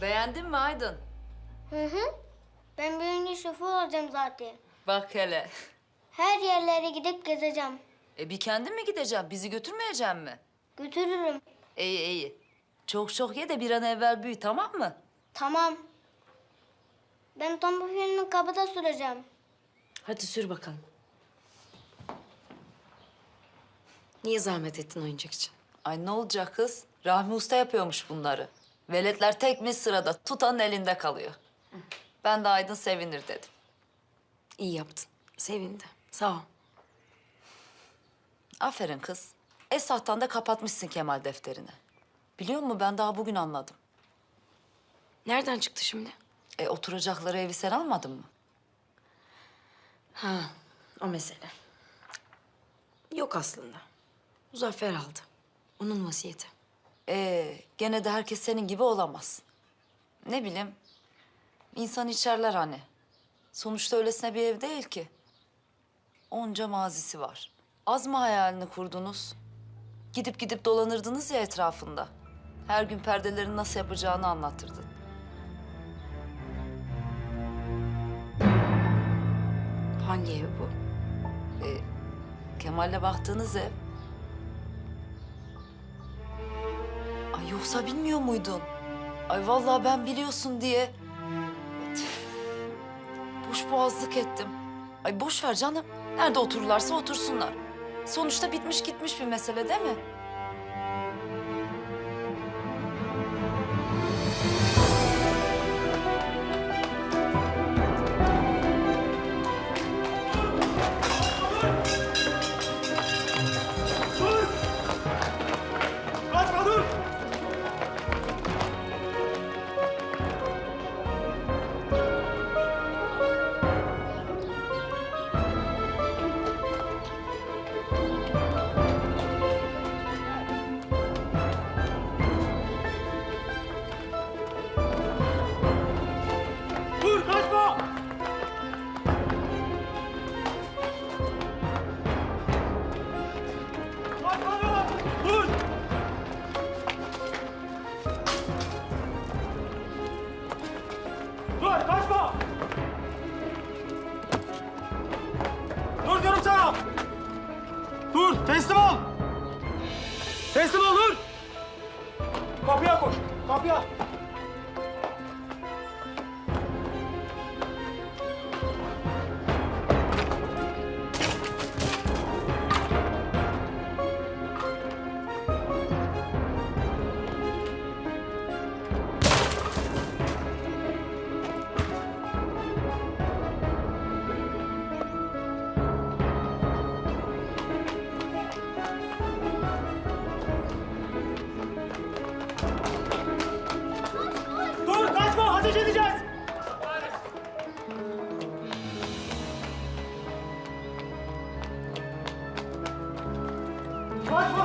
Beğendin mi Aydın? Hı hı. Ben büyüyünce şoför olacağım zaten. Bak hele. Her yerlere gidip gezeceğim. E bir kendin mi gideceksin? Bizi götürmeyeceksin mi? Götürürüm. İyi iyi. Çok çok ye de bir an evvel büyü tamam mı? Tamam. Ben tombul filmi kapıda süreceğim. Hadi sür bakalım. Niye zahmet ettin oyuncak için? Ay ne olacak kız? Rahmi Usta yapıyormuş bunları. Veletler tek mi sırada tutanın elinde kalıyor. Ben de Aydın sevinir dedim. İyi yaptın. Sevindi. Sağ ol. Aferin kız. Esahtan da kapatmışsın Kemal defterini. Biliyor musun ben daha bugün anladım. Nereden çıktı şimdi? E oturacakları evi sen almadın mı? Ha, o mesele. Yok aslında. Muzaffer aldı. Onun vasiyeti. Ee, gene de herkes senin gibi olamaz. Ne bileyim, insan içerler hani. Sonuçta öylesine bir ev değil ki. Onca mazisi var. Az mı hayalini kurdunuz? Gidip gidip dolanırdınız ya etrafında. Her gün perdelerini nasıl yapacağını anlatırdın. Hangi ev bu? Kemal'le baktığınız ev. Yoksa bilmiyor muydun? Ay vallahi ben biliyorsun diye... Boş boğazlık ettim. Ay boş ver canım. Nerede otururlarsa otursunlar. Sonuçta bitmiş gitmiş bir mesele değil mi? Kaçma